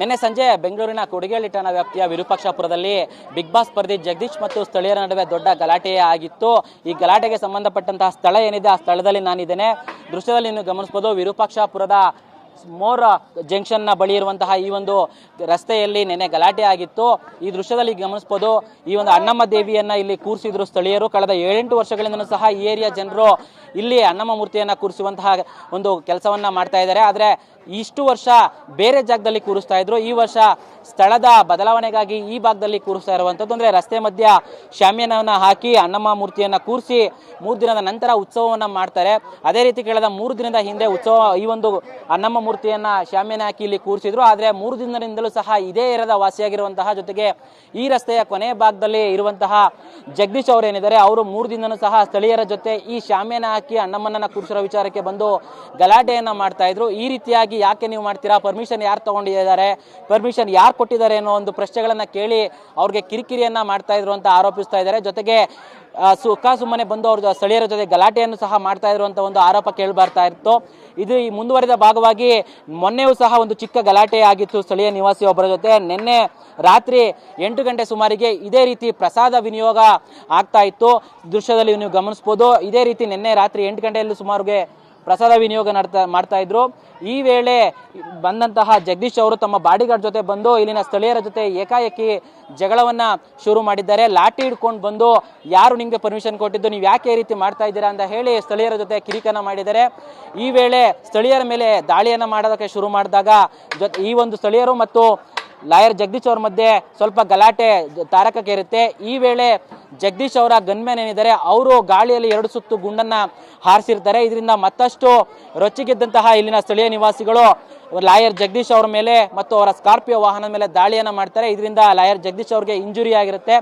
ನಿನ್ನೆ ಸಂಜೆ ಬೆಂಗಳೂರಿನ ಕೊಡಿಗೇಳಿ ಠಾಣಾ ವ್ಯಾಪ್ತಿಯ ವಿರೂಪಾಕ್ಷಪುರದಲ್ಲಿ ಬಿಗ್ ಬಾಸ್ ಸ್ಪರ್ಧಿ ಜಗದೀಶ್ ಮತ್ತು ಸ್ಥಳೀಯರ ನಡುವೆ ದೊಡ್ಡ ಗಲಾಟೆ ಆಗಿತ್ತು. ಈ ಗಲಾಟೆಗೆ ಸಂಬಂಧಪಟ್ಟಂತಹ ಸ್ಥಳ ಏನಿದೆ ಆ ಸ್ಥಳದಲ್ಲಿ ನಾನಿದ್ದೇನೆ. ದೃಶ್ಯದಲ್ಲಿ ನೀವು ಗಮನಿಸಬಹುದು ವಿರೂಪಾಕ್ಷಪುರದ ಮೋರ್ ಜಂಕ್ಷನ್ನ ಬಳಿ ಇರುವಂತಹ ಈ ಒಂದು ರಸ್ತೆಯಲ್ಲಿ ನೆನೆ ಗಲಾಟೆ ಆಗಿತ್ತು. ಈ ದೃಶ್ಯದಲ್ಲಿ ಗಮನಿಸಬಹುದು ಈ ಒಂದು ಅಣ್ಣಮ್ಮ ದೇವಿಯನ್ನ ಇಲ್ಲಿ ಕೂರಿಸಿದ್ರು ಸ್ಥಳೀಯರು. ಕಳೆದ ಏಳೆಂಟು ವರ್ಷಗಳಿಂದಲೂ ಸಹ ಈ ಏರಿಯಾ ಜನರು ಇಲ್ಲಿ ಅನ್ನಮ್ಮ ಮೂರ್ತಿಯನ್ನು ಕೂರಿಸುವಂತಹ ಒಂದು ಕೆಲಸವನ್ನು ಮಾಡ್ತಾ ಇದ್ದಾರೆ. ಆದರೆ ಇಷ್ಟು ವರ್ಷ ಬೇರೆ ಜಾಗದಲ್ಲಿ ಕೂರಿಸ್ತಾ ಇದ್ರು. ಈ ವರ್ಷ ಸ್ಥಳದ ಬದಲಾವಣೆಗಾಗಿ ಈ ಭಾಗದಲ್ಲಿ ಕೂರಿಸ್ತಾ ಇರುವಂಥದ್ದು. ಅಂದರೆ ರಸ್ತೆ ಮಧ್ಯ ಶಾಮ್ಯಾನವನ್ನ ಹಾಕಿ ಅನ್ನಮ್ಮ ಮೂರ್ತಿಯನ್ನು ಕೂರಿಸಿ ಮೂರು ದಿನದ ನಂತರ ಉತ್ಸವವನ್ನು ಮಾಡ್ತಾರೆ. ಅದೇ ರೀತಿ ಕಳೆದ ಮೂರು ದಿನದ ಹಿಂದೆ ಉತ್ಸವ ಈ ಒಂದು ಅನ್ನಮ್ಮ ಮೂರ್ತಿಯನ್ನು ಶಾಮ್ಯಾನ ಹಾಕಿ ಇಲ್ಲಿ ಕೂರಿಸಿದ್ರು. ಆದರೆ ಮೂರು ದಿನದಿಂದಲೂ ಸಹ ಇದೇ ಇರದ ವಾಸಿಯಾಗಿರುವಂತಹ ಜೊತೆಗೆ ಈ ರಸ್ತೆಯ ಕೊನೆಯ ಭಾಗದಲ್ಲಿ ಇರುವಂತಹ ಜಗದೀಶ್ ಅವರು ಏನಿದ್ದಾರೆ, ಅವರು ಮೂರು ದಿನನೂ ಸಹ ಸ್ಥಳೀಯರ ಜೊತೆ ಈ ಶಾಮ್ಯಾನ ಅಣ್ಣಮ್ಮನನ್ನ ಕೂರಿಸಿರೋ ವಿಚಾರಕ್ಕೆ ಬಂದು ಗಲಾಟೆಯನ್ನ ಮಾಡ್ತಾ ಇದ್ರು. ಈ ರೀತಿಯಾಗಿ ಯಾಕೆ ನೀವು ಮಾಡ್ತೀರಾ? ಪರ್ಮಿಷನ್ ಯಾರು ತಗೊಂಡಿದ್ದಾರೆ? ಪರ್ಮಿಷನ್ ಯಾರು ಕೊಟ್ಟಿದ್ದಾರೆ ಅನ್ನೋ ಒಂದು ಪ್ರಶ್ನೆಗಳನ್ನ ಕೇಳಿ ಅವ್ರಿಗೆ ಕಿರಿಕಿರಿಯನ್ನ ಮಾಡ್ತಾ ಇದ್ರು ಅಂತ ಆರೋಪಿಸ್ತಾ ಇದ್ದಾರೆ. ಜೊತೆಗೆ ಸುಖ ಸುಮ್ಮನೆ ಬಂದು ಅವ್ರ ಸ್ಥಳೀಯರ ಜೊತೆ ಗಲಾಟೆಯನ್ನು ಸಹ ಮಾಡ್ತಾ ಇದ್ರು ಅಂತ ಒಂದು ಆರೋಪ ಕೇಳಿ ಬರ್ತಾ ಇತ್ತು. ಇದು ಈ ಮುಂದುವರಿದ ಭಾಗವಾಗಿ ಮೊನ್ನೆಯೂ ಸಹ ಒಂದು ಚಿಕ್ಕ ಗಲಾಟೆ ಆಗಿತ್ತು ಸ್ಥಳೀಯ ನಿವಾಸಿ ಒಬ್ಬರ ಜೊತೆ. ನಿನ್ನೆ ರಾತ್ರಿ ಎಂಟು ಗಂಟೆ ಸುಮಾರಿಗೆ ಇದೇ ರೀತಿ ಪ್ರಸಾದ ವಿನಿಯೋಗ ಆಗ್ತಾ ಇತ್ತು. ದೃಶ್ಯದಲ್ಲಿ ನೀವು ಗಮನಿಸ್ಬೋದು. ಇದೇ ರೀತಿ ನಿನ್ನೆ ಎಂಟು ಗಂಟೆಯಲ್ಲೂ ಸುಮಾರಿಗೆ ಪ್ರಸಾದ ವಿನಿಯೋಗ ನಡ್ತಾ ಮಾಡ್ತಾ ಇದ್ರು. ಈ ವೇಳೆ ಬಂದಂತಹ ಜಗದೀಶ್ ಅವರು ತಮ್ಮ ಬಾಡಿಗಾರ್ಡ್ ಜೊತೆ ಬಂದು ಇಲ್ಲಿನ ಸ್ಥಳೀಯರ ಜೊತೆ ಏಕಾಏಕಿ ಜಗಳವನ್ನ ಶುರು ಮಾಡಿದ್ದಾರೆ. ಲಾಠಿ ಹಿಡ್ಕೊಂಡು ಬಂದು ಯಾರು ನಿಮಗೆ ಪರ್ಮಿಷನ್ ಕೊಟ್ಟಿದ್ದು, ನೀವು ಯಾಕೆ ಈ ರೀತಿ ಮಾಡ್ತಾ ಇದ್ದೀರಾ ಅಂತ ಹೇಳಿ ಸ್ಥಳೀಯರ ಜೊತೆ ಕಿರಿಕನ ಮಾಡಿದ್ದಾರೆ. ಈ ವೇಳೆ ಸ್ಥಳೀಯರ ಮೇಲೆ ದಾಳಿಯನ್ನು ಮಾಡೋದಕ್ಕೆ ಶುರು ಮಾಡಿದಾಗ ಜೊತೆ ಈ ಒಂದು ಸ್ಥಳೀಯರು ಮತ್ತು ಲಾಯರ್ ಜಗದೀಶ್ ಅವ್ರ ಮಧ್ಯೆ ಸ್ವಲ್ಪ ಗಲಾಟೆ ತಾರಕಕ್ಕೆ ಇರುತ್ತೆ. ಈ ವೇಳೆ ಜಗದೀಶ್ ಅವರ ಗನ್ಮ್ಯಾನ್ ಏನಿದ್ದಾರೆ, ಅವರು ಗಾಳಿಯಲ್ಲಿ ಎರಡು ಸುತ್ತು ಗುಂಡನ್ನ ಹಾರಿಸಿರ್ತಾರೆ. ಇದರಿಂದ ಮತ್ತಷ್ಟು ರೊಚ್ಚಿಗೆದ್ದಂತಹ ಇಲ್ಲಿನ ಸ್ಥಳೀಯ ನಿವಾಸಿಗಳು ಲಾಯರ್ ಜಗದೀಶ್ ಅವರ ಮೇಲೆ ಮತ್ತು ಅವರ ಸ್ಕಾರ್ಪಿಯೋ ವಾಹನದ ಮೇಲೆ ದಾಳಿಯನ್ನ ಮಾಡ್ತಾರೆ. ಇದರಿಂದ ಲಾಯರ್ ಜಗದೀಶ್ ಅವ್ರಿಗೆ ಇಂಜುರಿ ಆಗಿರುತ್ತೆ.